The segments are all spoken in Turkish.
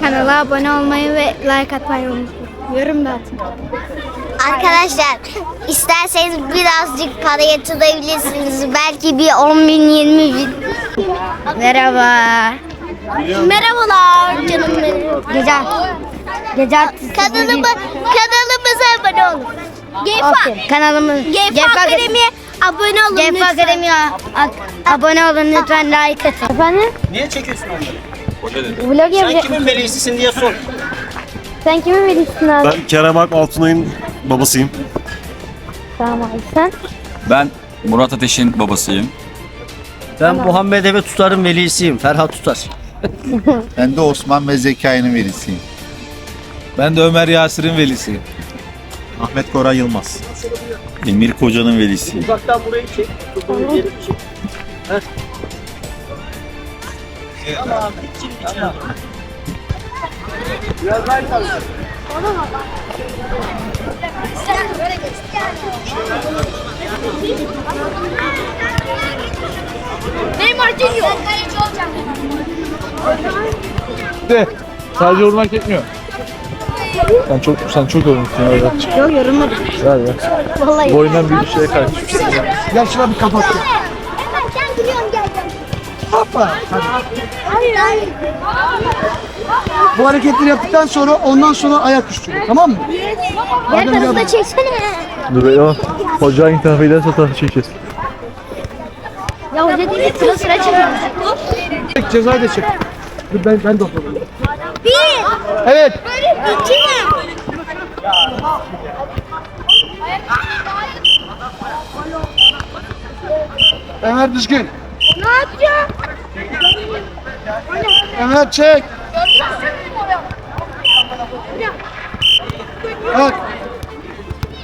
Kanala abone olmayı ve like atmayı unutmayın. Yorum da atın. Arkadaşlar isterseniz birazcık para yatırabilirsiniz. Belki bir 10 bin 20 bin. Merhaba. Merhabalar canım benim. Gece Gece artisti. Kanalıma, kanalımıza abone olun. Gefa. Aferin. Kanalımız Gefa Akademi'ye abone olun Gefa lütfen. Akademi'ye abone olun lütfen like atın. Efendim? Niye çekiyorsun onları? Vlog Sen kimin velisisin diye sor. Sen kimin velisin abi? Ben Kerem Ak Altunay'ın babasıyım. Tamam abi sen. Ben Murat Ateş'in babasıyım. Ben Muhammed Eve Tutar'ın velisiyim. Ferhat Tutar. Ben de Osman ve Zekai'nin velisiyim. Ben de Ömer Yasir'in velisiyim. Ahmet Koray Yılmaz. Emir Koca'nın velisiyim. Uzaktan burayı çek. Yeri çek. Tamam. İçin içine. Biraz daha yukarı. De sadece vurmak yetmiyor. Sen çok sen çok yorulmuşsun öyle. Yok yorulmadım. Ver ver. Vallahi. Boyundan büyük şeye kaçmışsın. Gel şuna bir kapat. Ben gülüyorum geleceğim. Hoppa. Hayır hayır. Bu hareketleri yaptıktan sonra ondan sonra ayak üstü. Tamam mı? Diğer tarafı da çeksene. Dur be o. Hoca giderse o tarafa çekeceğiz. Ya hoca değil sıra sıra çekiyor. Çek cezayı da çek. Dur ben, ben de oturayım. Bir. Evet. İki. Ömer düzgün. Ne yapacağım? Ömer çek. Evet.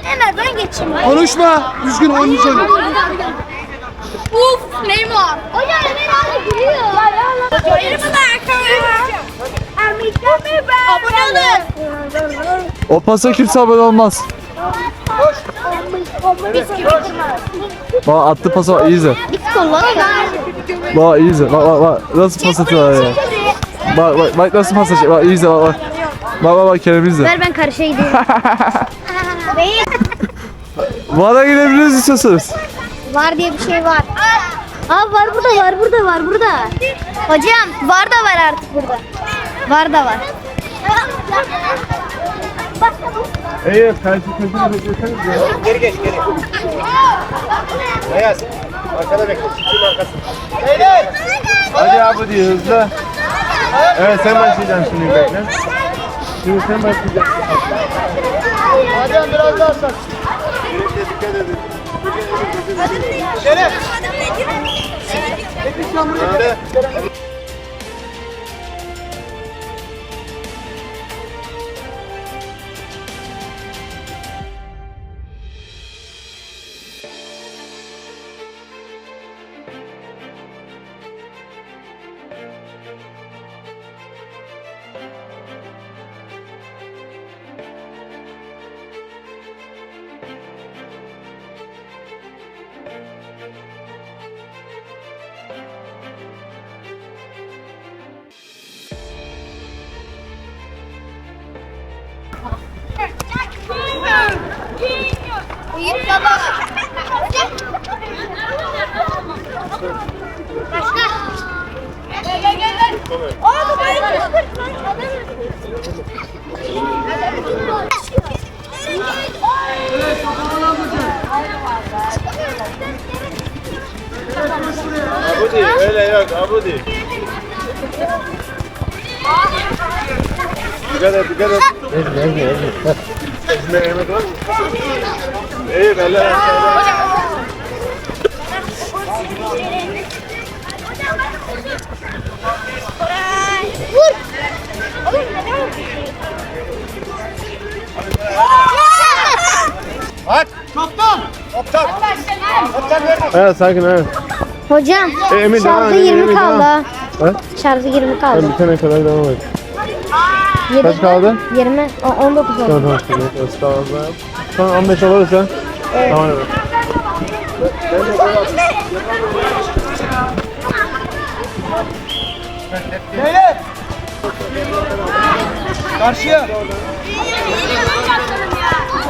Hemen ben geçeyim. Konuşma. Düzgün söyle. Uf Neymar. Hocam Emir abi gülüyor. Merhabalar arkadaşlar. Abone olun. O pasa kimse abone olmaz. Bak attı pasa iyi izle. Biz Bak iyi izle. Bak bak bak. Nasıl pas atıyorlar ya. Bak bak bak nasıl pas atıyor. Bak iyi izle bak bak. Bak bak bak Kerem izle. Ver ben karşıya gideyim. Bana gidebiliriz istiyorsanız. var diye bir şey var. Aa var burada var burada var burada. Hocam var da var artık burada. Var da var. İyi, tercih közünü bekleseniz ya. Geri geç geri. Beyaz. Arkada bekle. Çiftliğin arkasında. Hadi abi diye hızlı. Evet sen başlayacaksın şimdi bekle. Şimdi sen başlayacaksın. Hadi biraz daha sak. Büyük baba. Başla. Gel gel gel. gel. Oğlum Bu değil. Öyle yok. Bu değil. Dikkat et dikkat et. Ezme yemek var mı? İyi beller. Vur. At. Toptan. Toptan. Toptan verme. Evet sakin evet. Hocam E, Emin, şarjı Emin, 20 Emin, kaldı. ha. Şarjı 20 kaldı. Sen bitene kadar devam et. Yedi- Kaç kaldı? 20, o- 19 oldu. Tamam tamam. tamam. Tamam 15 alırız sen. Tamam evet. Karşıya.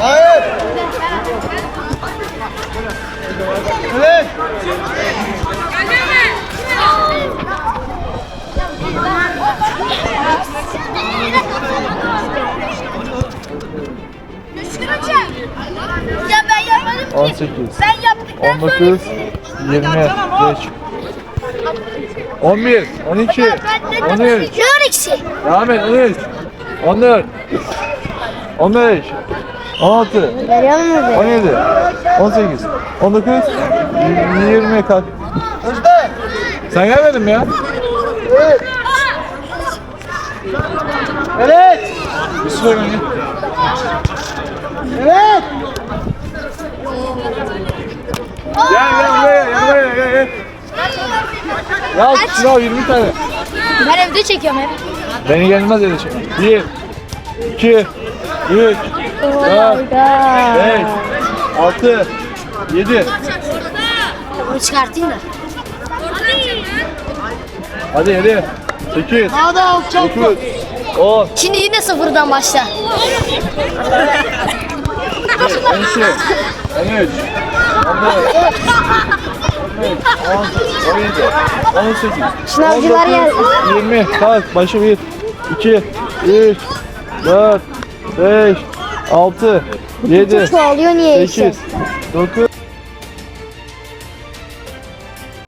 Hayır. Evet. Ya ben yapmadım 18, Ben yaptıktan 19, 20, geç. 11, 12, 13, Ne ikisi? devam et 13, 14, 15, 16, Görüyor musun? 17, 18, 19, 20 kalk. Sen gelmedin mi ya? Evet. Bir süre. Evet. Gel gel buraya gel buraya gel gel. Ya şuna 20 tane. Ben evde çekiyorum hep. Beni gelmez öyle şey. 1, 2, 3, 4, 5, 6, 7. Bunu çıkartayım da. Hadi 7, 8, Daha da alçalt. 9, 10, Şimdi yine sıfırdan başla. 12, 13, 14, 15, 16, 17, 18, Sınavcılar 19, geldi. 20. Kalk. Başı 1, 2, 3, 4, 5, 6, 7, Çoğalıyor niye 8, 9,